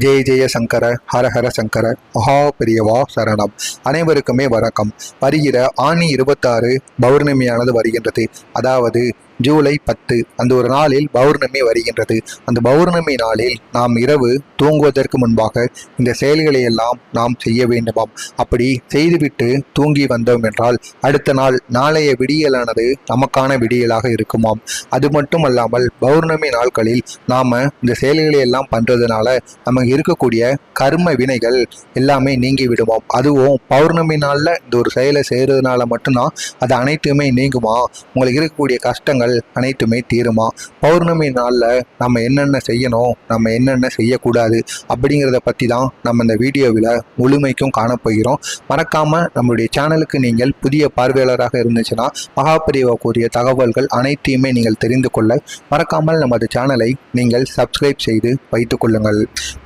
ஜெய ஜெய சங்கர ஹர ஹர சங்கர மகா பெரியவா சரணம். அனைவருக்குமே வணக்கம். வருகிற ஆணி இருபத்தாறு பௌர்ணமியானது வருகின்றது. அதாவது ஜூலை பத்து அந்த ஒரு நாளில் பௌர்ணமி வருகின்றது. அந்த பௌர்ணமி நாளில் நாம் இரவு தூங்குவதற்கு முன்பாக இந்த செயல்களை எல்லாம் நாம் செய்ய வேண்டுமாம். அப்படி செய்துவிட்டு தூங்கி வந்தோம் என்றால் அடுத்த நாள் நாளைய விடியலானது நமக்கான விடியலாக இருக்குமாம். அது மட்டும் அல்லாமல் பௌர்ணமி நாட்களில் நாம் இந்த செயல்களை எல்லாம் பண்ணுறதுனால நமக்கு இருக்கக்கூடிய கர்ம வினைகள் எல்லாமே நீங்கி விடுமாம். அதுவும் பௌர்ணமி நாளில் இந்த ஒரு செயலை செய்கிறதுனால மட்டும்தான் அது அனைத்துமே நீங்குமா? உங்களுக்கு இருக்கக்கூடிய கஷ்டங்கள் அனைத்துமே தீருமா? பௌர்ணமி நாளில் நம்ம என்னென்ன செய்யணும்? நம்ம என்னென்ன செய்யக்கூடாது? அப்படிங்கிறத பற்றி தான் நம்ம இந்த வீடியோவில் முழுமைக்கும் காணப்போகிறோம். மறக்காமல் நம்மளுடைய சேனலுக்கு நீங்கள் புதிய பார்வையாளராக இருந்துச்சுன்னா மகாபிரிவா கூறிய தகவல்கள் அனைத்தையுமே நீங்கள் தெரிந்து கொள்ள மறக்காமல் நமது சேனலை நீங்கள் சப்ஸ்கிரைப் செய்து வைத்துக் கொள்ளுங்கள்.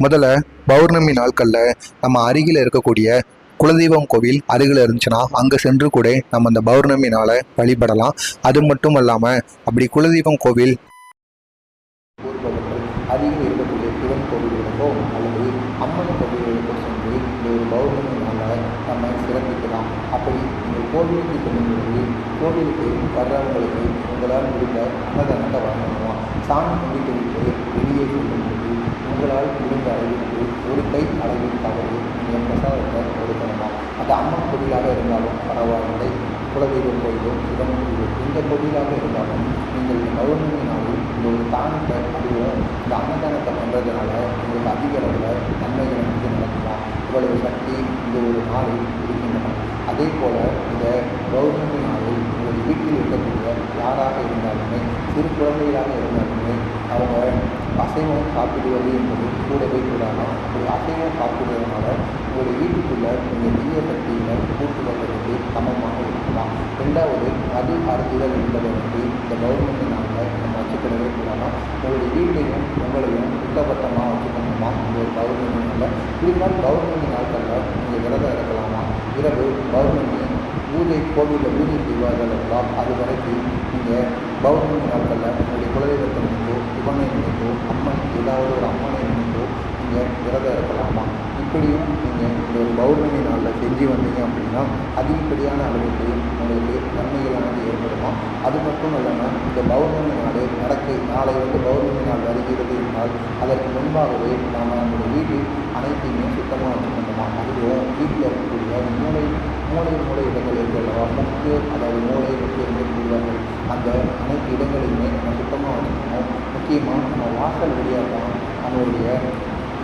முதல்ல பௌர்ணமி நாட்களில் நம்ம அருகில் இருக்கக்கூடிய குலதெய்வம் கோவில் அருகில் இருந்துச்சுன்னா அங்கே சென்று கூட நம்ம அந்த பௌர்ணமி நாளை வழிபடலாம். அது மட்டும் இல்லாமல் அப்படி குலதெய்வம் கோவில் அருகில் இருக்கக்கூடிய சிவன் கோவில்களுக்கோ அல்லது அம்மன் கோவில்களுக்கோ சென்று இந்த ஒரு பௌர்ணமி நாளில் நம்ம சிறப்பிக்கலாம். அப்படி நீங்கள் கோவிலுக்கு செல்லும் பொழுது கோவிலுக்கு வர்றவங்களுக்கு உங்களால் முடிந்த அன்னதானத்தை வழங்கணும்? சாமி கும்பிட்டு விட்டு வெளியே செல்லும் உங்களால் முடிந்த அளவிற்கு ஒரு கை அளவில் தவறு நீங்கள் பிரசாதத்தை கொடுக்கணுமா அது அம்மன் கோவிலாக இருந்தாலும் பரவாயில்லை. குலதெய்வம் கோயிலோ சிவன் கோயிலோ எந்த கோவிலாக இருந்தாலும் நீங்கள் இந்த பௌர்ணமி நாளில் இந்த ஒரு தானத்தை அதுவும் இந்த அன்னதானத்தை பண்ணுறதுனால உங்களுக்கு அதிக அளவில் நன்மைகள் வந்து நடக்கலாம். இவ்வளவு சக்தி இந்த ஒரு நாளில் இருக்கின்றன. அதே போல் இந்த பௌர்ணமி நாளில் உங்கள் வீட்டில் இருக்கக்கூடிய யாராக இருந்தாலுமே சிறு குழந்தைகளாக இருந்தாலுமே அசைவம் சாப்பிடுவது என்பது கூடவே கூடாதான் ஒரு அசைவம் சாப்பிடுவதனால உங்களுடைய வீட்டுக்குள்ளே நீங்கள் தீய சக்தியினர் கூட்டு வர்றதுக்கு சமமாக இருக்கலாம் ரெண்டாவது மது அருந்துதல் என்பதை வந்து இந்த பௌர்ணமி நாளில் நம்ம வச்சுக்கிடவே கூடாமல் உங்களுடைய வீட்டையும் உங்களையும் சுத்தபத்தமாக வச்சுக்கணுமா? இந்த ஒரு பௌர்ணமி நாளில் இருந்தால் நாட்களில் நீங்கள் விரதம் இருக்கலாமா? இரவு பௌர்ணமி பூஜை கோவிலில் பூஜை செய்வார்கள்? என்றால் அது வரைக்கும் நீங்கள் பௌர்ணமி நாட்களில் உங்களுடைய குலதெய்வத்தை நினைத்தோ சிவனை நினைத்தோ அம்மன் ஏதாவது ஒரு அம்மனை நினைத்தோ நீங்கள் விரதம் இருக்கலாமா இப்படியும் நீங்கள் இந்த ஒரு பௌர்ணமி நாளில் செஞ்சு வந்தீங்க அப்படின்னா அதிகப்படியான அளவுக்கு உங்களுக்கு நன்மைகளானது ஏற்படுமா? அது மட்டும் இல்லாமல் இந்த பௌர்ணமி நாள் நடக்கு நாளை வந்து பௌர்ணமி நாள் வருகிறது என்றால் அதற்கு முன்பாகவே நாம் நம்முடைய வீட்டில் அனைத்தையுமே சுத்தமாக வச்சுக்கணுமா? அதுவும் வீட்டில் இருக்கக்கூடிய மூளை மூளை மூளை இடங்கள் இருக்கிறதா முக்கிய அதாவது மூளை முக்கிய கூறுவார்கள் அந்த அனைத்து இடங்களையுமே நம்ம சுத்தமாக வச்சுக்கணும். முக்கியமாக நம்ம வாசல் வழியாக தான் நம்மளுடைய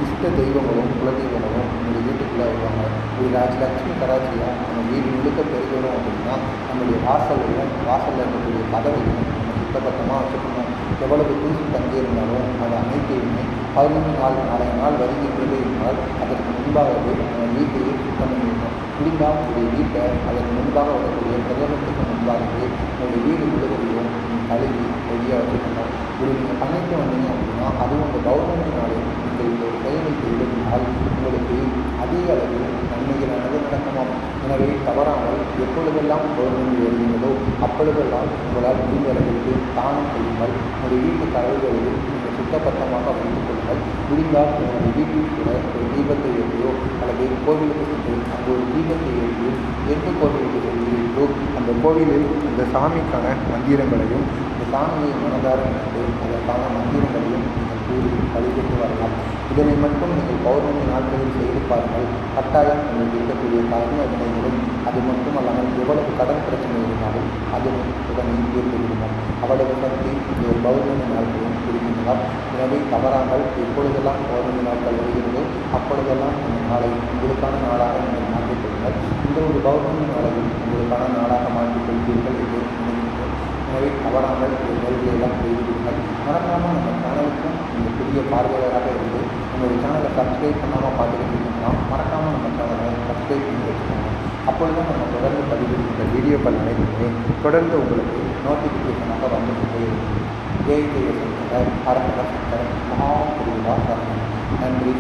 இஷ்ட தெய்வங்களும் குலதெய்வங்களும் நம்முடைய வீட்டுக்குள்ளே வருவாங்க ஒரு ராஜ் லட்சுமி நம்ம வீடு முழுக்க பெருகணும் அப்படின்னா நம்மளுடைய வாசலையும் வாசலில் இருக்கக்கூடிய கதவையும் நம்ம சுத்தபத்தமாக வச்சுக்கணும். எவ்வளவு தூசி தங்கியிருந்தாலும் அது அனைத்தையுமே பதினொன்று நாள் நாளைய நாள் வருகின்றது என்றால் அதற்கு முன்பாகவே நம்ம வீட்டையே சுத்தம் பண்ணிடணும். முடிந்தால் உங்களுடைய வீட்டை அதற்கு முன்பாக வரக்கூடிய பிரதமத்துக்கு முன்பாகவே உங்களுடைய வீடு முழுவதையும் கழுவி ரெடியாக வச்சுக்கணும். இப்படி நீங்கள் பண்ணிட்டு வந்தீங்க அப்படின்னா அதுவும் அந்த பௌர்ணமி நீங்கள் இந்த உங்களுக்கு அதிக அளவில் நன்மைகளானது நடக்குமாம் எனவே தவறாமல் எப்பொழுதெல்லாம் பௌர்ணமி வருகின்றதோ அப்பொழுதெல்லாம் உங்களால் முடிந்த அளவிற்கு தானம் செய்யுங்கள். உங்கள் வீட்டு கதவுகளில் நீங்கள் சுத்தபத்தமாக வைத்துக் கொள்ளுங்கள். முடிந்தால் உங்கள் வீட்டில் கூட ஒரு தீபத்தை ஏற்றியோ அல்லது கோவிலுக்கு சென்று அந்த ஒரு தீபத்தை ஏற்றியோ எந்த கோவிலுக்கு சென்றீர்களோ அந்த கோவிலில் இந்த சாமிக்கான மந்திரங்களையும் சுவாமியை மனதாரம் கண்டு அதற்கான மந்திரங்களையும் நீங்கள் கூறி வழிபட்டு வரலாம். இதனை மட்டும் நீங்கள் பௌர்ணமி நாட்களில் செய்து பாருங்கள். கட்டாயம் உங்களுக்கு இருக்கக்கூடிய கர்ம வினைகளும் அது மட்டுமல்லாமல் எவ்வளவு கடன் பிரச்சனை இருந்தாலும் அதனை உடனே தீர்த்து விடுங்கள். அவ்வளவு சக்தி இந்த ஒரு பௌர்ணமி நாட்களும் இருக்கின்றனர் எனவே தவறாமல் எப்பொழுதெல்லாம் பௌர்ணமி நாட்கள் வருகிறதோ. அப்பொழுதெல்லாம் இந்த நாளை உங்களுக்கான நாளாக நீங்கள் மாற்றிக்கொள்ளுங்கள் இந்த ஒரு பௌர்ணமி நாளையும் உங்களுக்கான நாளாக மாற்றிக் கொள்வீர்கள் என்று நினைக்கின்றேன். எனவே தவறாமல் எல்லாம் தெரிவிக்கிறீர்கள் மறக்காமல் நம்ம சேனலுக்கும் நீங்கள் புதிய பார்வையாளராக இருந்து நம்மளுடைய சேனலை சப்ஸ்கிரைப் பண்ணாமல் பார்த்துக்கிட்டு இருக்கீங்கன்னா மறக்காமல் நம்ம சேனலை சப்ஸ்கிரைப் பண்ணி வச்சுக்கோங்க. அப்பொழுது நம்ம தொடர்ந்து பதிவிடுகின்ற வீடியோக்கள் அனைத்துமே தொடர்ந்து உங்களுக்கு நோட்டிஃபிகேஷனாக வந்து கொண்டே இருக்கும். ஜெய் ஜெய சங்கர ஹர சங்கர மகா பிரிவா நன்றி.